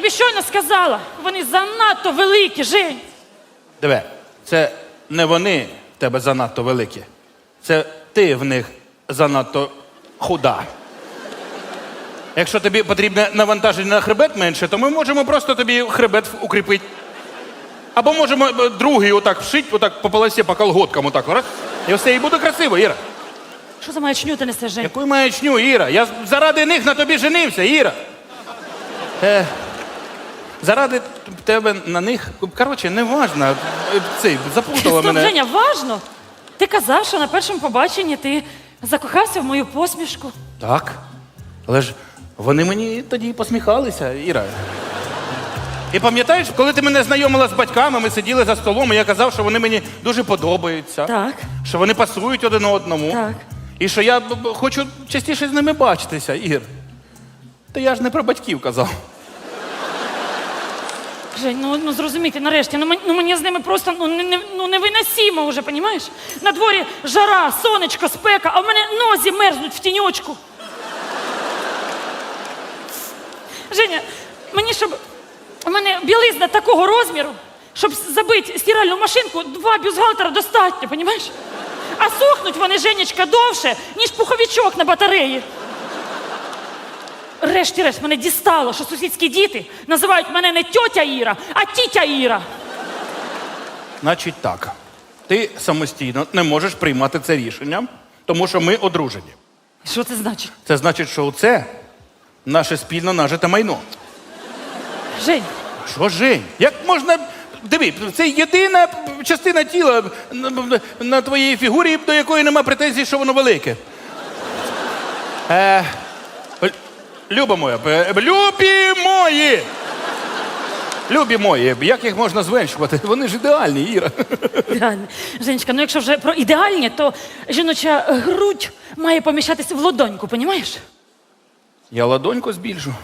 тобі щойно сказала. Вони занадто великі, Жень. Диви, це не вони в тебе занадто великі. Це ти в них занадто худа. Якщо тобі потрібне навантаження на хребет менше, то ми можемо просто тобі хребет укріпити. Або можемо е, другий отак вшить, отак по полосі, по колготкам, отак, раз, і все, і буде красиво, Іра. Що за маячню ти несеш, Жень? Яку маячню, Іра? Я заради них на тобі женився, Іра. Е, заради тебе на них. Коротше, не важно. Цей, заплутала Стоп, мене. Женя, важно. Ти казав, що на першому побаченні ти закохався в мою посмішку. Так. Але ж вони мені тоді посміхалися, Іра. І пам'ятаєш, коли ти мене знайомила з батьками, ми сиділи за столом, і я казав, що вони мені дуже подобаються, Так. що вони пасують один одному. Так. І що я б- б- хочу частіше з ними бачитися, Ір. Та я ж не про батьків казав. Жень, ну, ну зрозумійте, нарешті, ну, мен- ну мені з ними просто ну, не, не, ну, вже, понімаєш? На дворі жара, сонечко, спека, а в мене нозі мерзнуть в тіньочку. Женя, мені щоб. У мене білизна такого розміру, щоб забити стиральну машинку, два бюстгальтера достатньо, понімаєш? А сохнуть вони, Женечка, довше, ніж пуховичок на батареї. Решті-решт мене дістало, що сусідські діти називають мене не тьотя Іра, а тітя Іра. Значить так. Ти самостійно не можеш приймати це рішення, тому що ми одружені. Що це значить? Це значить, що це наше спільно нажите майно. Жень, Що, Жень? Як можна. Диви, це єдина частина тіла на, на твоїй фігурі, до якої нема претензій, що воно велике. Е, Люба моя, е, любі мої! Любі мої, як їх можна зменшувати? Вони ж ідеальні, Іра. Ідеальні. Женечка, ну якщо вже про ідеальні, то жіноча грудь має поміщатися в лодоньку, понімаєш? Я ладоньку збільшу.